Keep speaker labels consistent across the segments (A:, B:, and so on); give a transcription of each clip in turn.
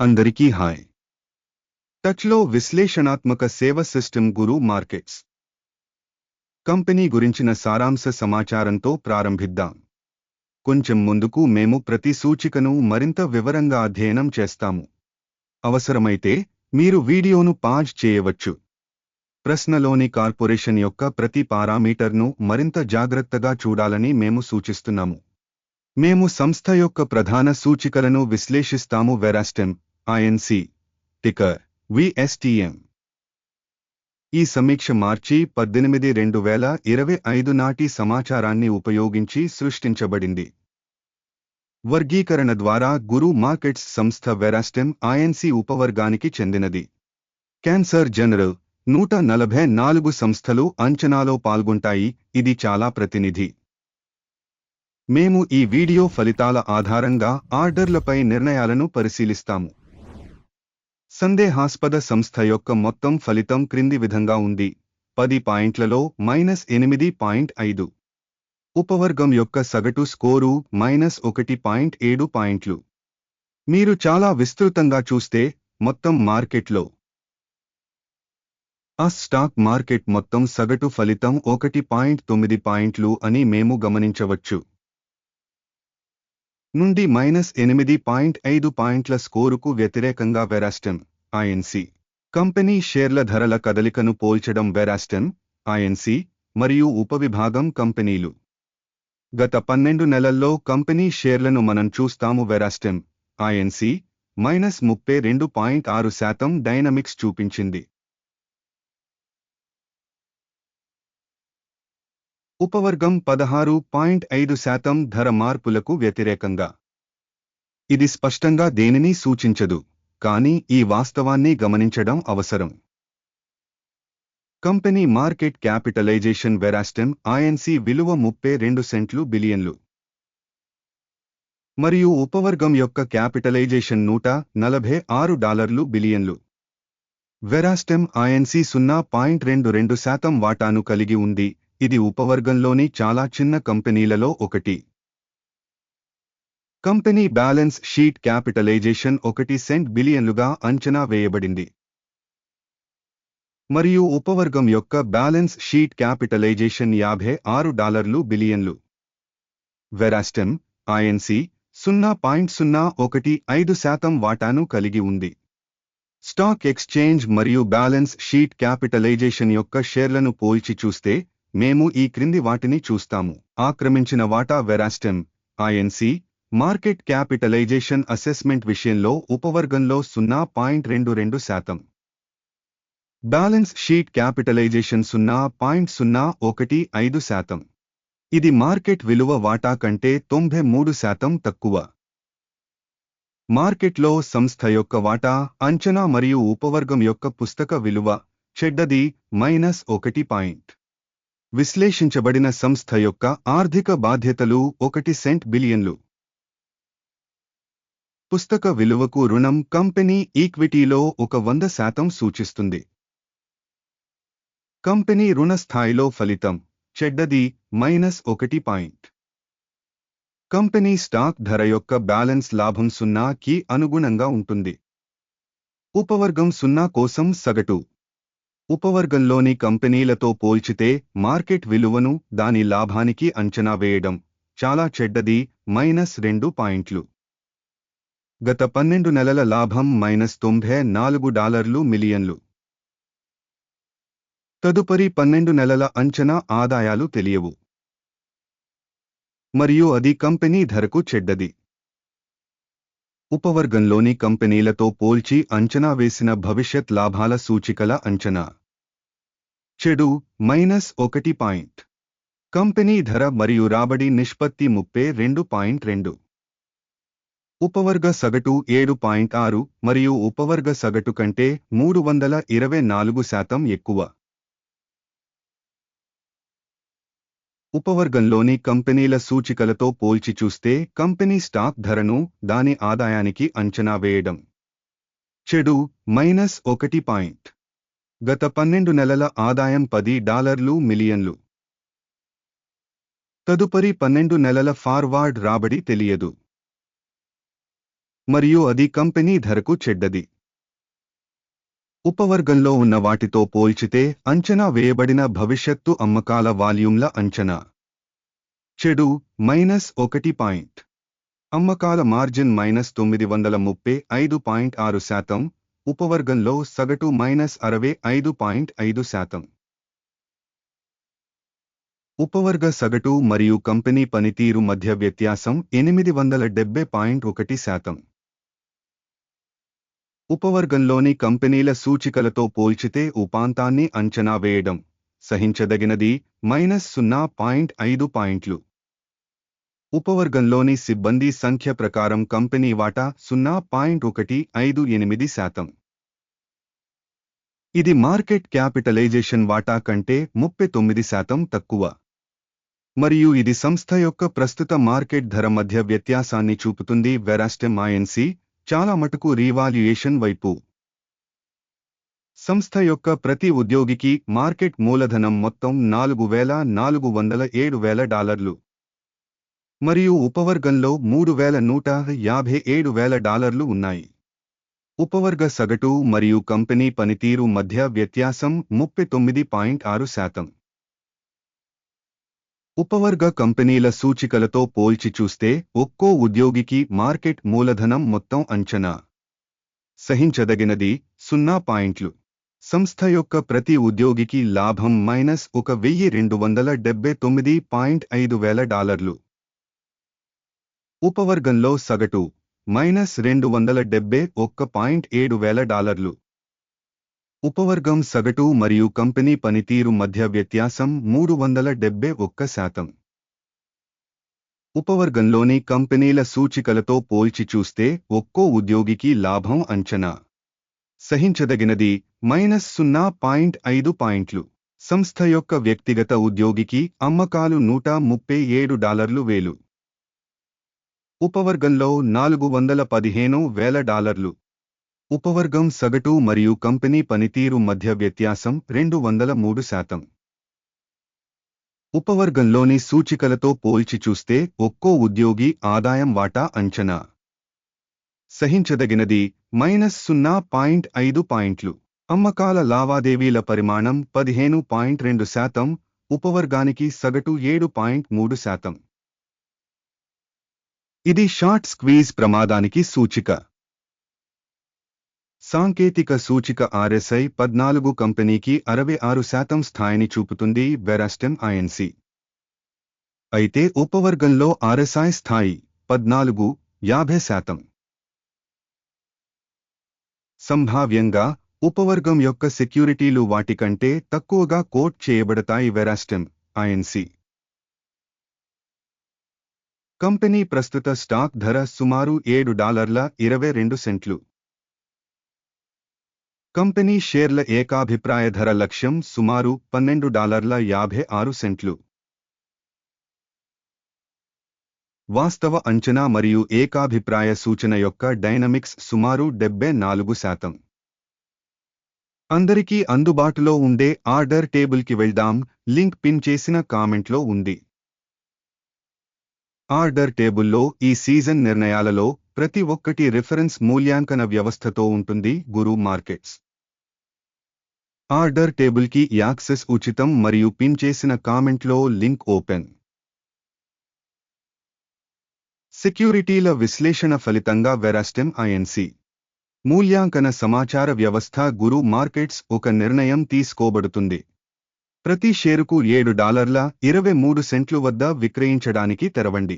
A: అందరికీ హాయ్. టచ్లో విశ్లేషణాత్మక సేవ సిస్టమ్ గురు మార్కెట్స్. కంపెనీ గురించిన సారాంశ సమాచారంతో ప్రారంభిద్దాం. కొంచెం ముందుకు మేము ప్రతి సూచికను మరింత వివరంగా అధ్యయనం చేస్తాము. అవసరమైతే మీరు వీడియోను పాజ్ చేయవచ్చు. ప్రశ్నలోని కార్పొరేషన్ యొక్క ప్రతి పారామీటర్ను మరింత జాగ్రత్తగా చూడాలని మేము సూచిస్తున్నాము. మేము సంస్థ యొక్క ప్రధాన సూచికలను విశ్లేషిస్తాము. వెరాస్టెమ్ ఐఎన్సి టికర్ విఎస్టిఎం ఈ సమీక్ష మార్చి పద్దెనిమిది రెండు వేల ఇరవై ఐదు నాటి సమాచారాన్ని ఉపయోగించి సృష్టించబడింది. వర్గీకరణ ద్వారా గురు మార్కెట్స్ సంస్థ వెరాస్టెమ్ ఐఎన్సి ఉపవర్గానికి చెందినది. క్యాన్సర్ జనరల్ నూట నలభై నాలుగు సంస్థలు అంచనాలో పాల్గొంటాయి ఇది చాలా ప్రతినిధి. మేము ఈ వీడియో ఫలితాల ఆధారంగా ఆర్డర్లపై నిర్ణయాలను పరిశీలిస్తాము. సందేహాస్పద సంస్థ యొక్క మొత్తం ఫలితం క్రింది విధంగా ఉంది. పది పాయింట్లలో మైనస్ ఎనిమిది పాయింట్ ఐదు. ఉపవర్గం యొక్క సగటు స్కోరు మైనస్ ఒకటి పాయింట్ ఏడు పాయింట్లు. మీరు చాలా విస్తృతంగా చూస్తే మొత్తం మార్కెట్లో. ఆ స్టాక్ మార్కెట్ మొత్తం సగటు ఫలితం ఒకటి పాయింట్ తొమ్మిది పాయింట్లు అని మేము గమనించవచ్చు. నుండి మైనస్ ఎనిమిది పాయింట్ ఐదు పాయింట్ల స్కోరుకు వ్యతిరేకంగా వెరాస్టెమ్ ఐఎన్సి. కంపెనీ షేర్ల ధరల కదలికను పోల్చడం వెరాస్టెమ్ ఐఎన్సి మరియు ఉపవిభాగం కంపెనీలు. గత పన్నెండు నెలల్లో కంపెనీ షేర్లను మనం చూస్తాము వెరాస్టెమ్ ఐఎన్సి మైనస్ ముప్పై రెండు పాయింట్ ఆరు శాతం డైనమిక్స్ చూపించింది. ఉపవర్గం పదహారు పాయింట్ ఐదు శాతం ధర మార్పులకు వ్యతిరేకంగా. ఇది స్పష్టంగా దేనిని సూచించదు కానీ ఈ వాస్తవాన్ని గమనించడం అవసరం. Company market capitalisation Verastem INC విలువ ముప్పై రెండు సెంట్లు బిలియన్లు. మరియు ఉపవర్గం యొక్క క్యాపిటలైజేషన్ నూట నలభై ఆరు డాలర్లు బిలియన్లు. వెరాస్టెమ్ ఐఎన్సి సున్నా పాయింట్ రెండు రెండు శాతం వాటాను కలిగి ఉంది ఇది ఉపవర్గంలోని చాలా చిన్న కంపెనీలలో ఒకటి. కంపెనీ బ్యాలెన్స్ షీట్ క్యాపిటలైజేషన్ ఒకటి సెంట్ బిలియన్లుగా అంచనా వేయబడింది. మరియు ఉపవర్గం యొక్క బ్యాలెన్స్ షీట్ క్యాపిటలైజేషన్ యాభై ఆరు డాలర్లు బిలియన్లు. వెరాస్టెమ్ ఐఎన్సి సున్నా పాయింట్ సున్నా ఒకటి ఐదు శాతం వాటాను కలిగి ఉంది. స్టాక్ ఎక్స్చేంజ్ మరియు బ్యాలెన్స్ షీట్ క్యాపిటలైజేషన్ యొక్క షేర్లను పోల్చి చూస్తే మేము ఈ క్రింది వాటిని చూస్తాము. ఆక్రమించిన వాటా Verastem INC market capitalisation assessment విషయంలో ఉపవర్గంలో సున్నా పాయింట్ రెండు రెండు శాతం. బ్యాలెన్స్ షీట్ క్యాపిటలైజేషన్ సున్నా పాయింట్ సున్నా ఒకటి ఐదు శాతం. ఇది మార్కెట్ విలువ వాటా కంటే తొంభై మూడు శాతం తక్కువ. మార్కెట్లో సంస్థ యొక్క వాటా అంచనా మరియు ఉపవర్గం యొక్క పుస్తక విలువ చెడ్డది మైనస్ ఒకటి పాయింట్. విశ్లేషించబడిన సంస్థ యొక్క ఆర్థిక బాధ్యతలు ఒకటి సెంట్ బిలియన్లు. పుస్తక విలువకు రుణం కంపెనీ ఈక్విటీలో ఒక వంద శాతం సూచిస్తుంది. కంపెనీ రుణ స్థాయిలో ఫలితం చెడ్డది మైనస్ ఒకటి పాయింట్. కంపెనీ స్టాక్ ధర యొక్క బ్యాలెన్స్ లాభం సున్నాకి అనుగుణంగా ఉంటుంది. ఉపవర్గం సున్నా కోసం సగటు. ఉపవర్గంలోని కంపెనీలతో పోల్చితే మార్కెట్ విలువను దాని లాభానికి అంచనా వేయడం చాలా చెడ్డది మైనస్ రెండు పాయింట్లు. గత పన్నెండు నెలల లాభం మైనస్ తొంభై నాలుగు డాలర్లు మిలియన్లు. తదుపరి పన్నెండు నెలల అంచనా ఆదాయాలు తెలియవు. మరియు అది కంపెనీ ధరకు చెడ్డది. ఉపవర్గంలోని కంపెనీలతో పోల్చి అంచనా వేసిన భవిష్యత్ లాభాల సూచికల అంచనా. చెడు మైనస్ ఒకటి పాయింట్. కంపెనీ ధర మరియు రాబడి నిష్పత్తి ముప్పై రెండు పాయింట్ రెండు. ఉపవర్గ సగటు ఏడు పాయింట్ ఆరు మరియు ఉపవర్గ సగటు కంటే మూడు వందల ఇరవై నాలుగు శాతం ఎక్కువ. ఉపవర్గంలోని కంపెనీల సూచికలతో పోల్చి చూస్తే కంపెనీ స్టాక్ ధరను దాని ఆదాయానికి అంచనా వేయడం. చెడు మైనస్ ఒకటి పాయింట్. గత పన్నెండు నెలల ఆదాయం పది డాలర్లు మిలియన్లు. తదుపరి పన్నెండు నెలల ఫార్వార్డ్ రాబడి తెలియదు. మరియు అది కంపెనీ ధరకు చెడ్డది. ఉపవర్గంలో ఉన్న వాటితో పోల్చితే అంచనా వేయబడిన భవిష్యత్తు అమ్మకాల వాల్యూమ్ల అంచనా. చెడు మైనస్ ఒకటి పాయింట్. అమ్మకాల మార్జిన్ మైనస్ తొమ్మిది వందల ముప్పై ఐదు పాయింట్ ఆరు శాతం ఉపవర్గంలో సగటు మైనస్ అరవై ఐదు పాయింట్ ఐదు శాతం. ఉపవర్గ సగటు మరియు కంపెనీ పనితీరు మధ్య వ్యత్యాసం ఎనిమిది వందల డెబ్బై పాయింట్ ఒకటి శాతం. ఉపవర్గంలోని కంపెనీల సూచికలతో పోల్చితే ఉపాంతాన్ని అంచనా వేయడం సహించదగినది మైనస్ సున్నా పాయింట్ ఐదు పాయింట్లు. ఉపవర్గంలోని సిబ్బంది సంఖ్య ప్రకారం కంపెనీ వాటా సున్నా పాయింట్ ఒకటి ఐదు ఎనిమిది శాతం. ఇది మార్కెట్ క్యాపిటలైజేషన్ వాటా కంటే ముప్పై తొమ్మిది శాతం తక్కువ. మరియు ఇది సంస్థ యొక్క ప్రస్తుత మార్కెట్ ధర మధ్య వ్యత్యాసాన్ని చూపుతుంది వెరాస్టెమ్ ఐఎన్సి చాలా మటుకు రీవాల్యుయేషన్ వైపు. సంస్థ యొక్క ప్రతి ఉద్యోగికి మార్కెట్ మూలధనం మొత్తం నాలుగు వేల నాలుగు వందల ఏడు వేల డాలర్లు. మరియు ఉపవర్గంలో మూడు వేల నూట యాభై ఏడు వేల డాలర్లు ఉన్నాయి. ఉపవర్గ సగటు మరియు కంపెనీ పనితీరు మధ్య వ్యత్యాసం ముప్పై తొమ్మిది పాయింట్ ఆరు శాతం. ఉపవర్గ కంపెనీల సూచికలతో పోల్చి చూస్తే ఒక్కో ఉద్యోగికి మార్కెట్ మూలధనం మొత్తం అంచనా సహించదగినది సున్నా పాయింట్లు. సంస్థ యొక్క ప్రతి ఉద్యోగికి లాభం మైనస్ ఒక వెయ్యి రెండు వందల డెబ్బై తొమ్మిది పాయింట్ ఐదు వేల డాలర్లు. ఉపవర్గంలో సగటు మైనస్ రెండు వందల డెబ్బై ఒక్క పాయింట్ ఏడు వేల డాలర్లు. ఉపవర్గం సగటు మరియు కంపెనీ పనితీరు మధ్య వ్యత్యాసం మూడు వందల డెబ్బై ఒక్క శాతం. ఉపవర్గంలోని కంపెనీల సూచికలతో పోల్చి చూస్తే ఒక్కో ఉద్యోగికి లాభం అంచనా. సహించదగినది మైనస్ సున్నా పాయింట్ ఐదు పాయింట్లు. సంస్థ యొక్క వ్యక్తిగత ఉద్యోగికి అమ్మకాలు నూట ముప్పై ఏడు డాలర్లు వేలు. ఉపవర్గంలో నాలుగు వందల పదిహేను వేల డాలర్లు. ఉపవర్గం సగటు మరియు కంపెనీ పనితీరు మధ్య వ్యత్యాసం రెండు వందల మూడు శాతం. ఉపవర్గంలోని సూచికలతో పోల్చి చూస్తే ఒక్కో ఉద్యోగి ఆదాయం వాటా అంచనా. సహించదగినది మైనస్ సున్నా పాయింట్ ఐదు పాయింట్లు. అమ్మకాల లావాదేవీల పరిమాణం పదిహేను పాయింట్ రెండు శాతం ఉపవర్గానికి సగటు ఏడు పాయింట్ మూడు శాతం. ఇది షార్ట్ స్క్వీజ్ ప్రమాదానికి సూచిక. సాంకేతిక సూచిక ఆర్ఎస్ఐ పద్నాలుగు కంపెనీకి అరవై ఆరు శాతం స్థాయిని చూపుతుంది వెరాస్టెమ్ ఐఎన్సి అయితే ఉపవర్గంలో ఆర్ఎస్ఐ స్థాయి పద్నాలుగు యాభై శాతం. సంభావ్యంగా ఉపవర్గం యొక్క సెక్యూరిటీలు వాటికంటే తక్కువగా కోట్ చేయబడతాయి వెరాస్టెమ్ ఐఎన్సి కంపెనీ ప్రస్తుత స్టాక్ ధర సుమారు ఏడు డాలర్ల ఇరవై రెండు సెంట్లు. కంపెనీ షేర్ల ఏకాభిప్రాయ ధర లక్ష్యం సుమారు పన్నెండు డాలర్ల యాభై ఆరు సెంట్లు. వాస్తవ అంచనా మరియు ఏకాభిప్రాయ సూచన యొక్క డైనమిక్స్ సుమారు డెబ్బై నాలుగు శాతం. అందరికీ అందుబాటులో ఉండే ఆర్డర్ టేబుల్కి వెళ్దాం లింక్ పిన్ చేసిన కామెంట్లో ఉంది. ఆర్డర్ టేబుల్లో ఈ సీజన్ నిర్ణయాలలో ప్రతి ఒక్కటి రిఫరెన్స్ మూల్యాంకన వ్యవస్థతో ఉంటుంది గురు మార్కెట్స్. ఆర్డర్ టేబుల్కి యాక్సెస్ ఉచితం మరియు పిన్ చేసిన కామెంట్లో లింక్ ఓపెన్. సెక్యూరిటీల విశ్లేషణ ఫలితంగా వెరాస్టెమ్ ఐఎన్సి మూల్యాంకన సమాచార వ్యవస్థ గురు మార్కెట్స్ ఒక నిర్ణయం తీసుకోబడుతుంది. ప్రతి షేరుకు ఏడు డాలర్ల ఇరవై మూడు సెంట్లు వద్ద విక్రయించడానికి తెరవండి.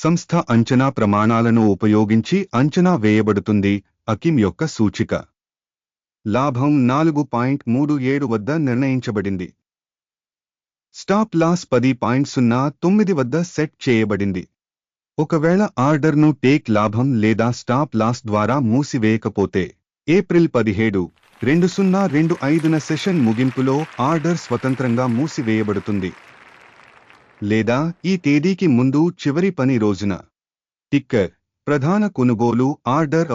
A: సంస్థ అంచనా ప్రమాణాలను ఉపయోగించి అంచనా వేయబడుతుంది అకిమ్ యొక్క సూచిక. లాభం నాలుగు పాయింట్ మూడు ఏడు వద్ద నిర్ణయించబడింది. స్టాప్ లాస్ పది పాయింట్ సున్నా తొమ్మిది వద్ద సెట్ చేయబడింది. ఒకవేళ ఆర్డర్ను టేక్ లాభం లేదా స్టాప్ లాస్ ద్వారా మూసివేయకపోతే ఏప్రిల్ పదిహేడు రెండు సున్నా రెండు ఐదున సెషన్ ముగింపులో ఆర్డర్ స్వతంత్రంగా మూసివేయబడుతుంది. లేదా ఈ తేదీకి ముందు చివరి పని రోజున. టిక్కర్ ప్రధాన కొనుగోలు ఆర్డర్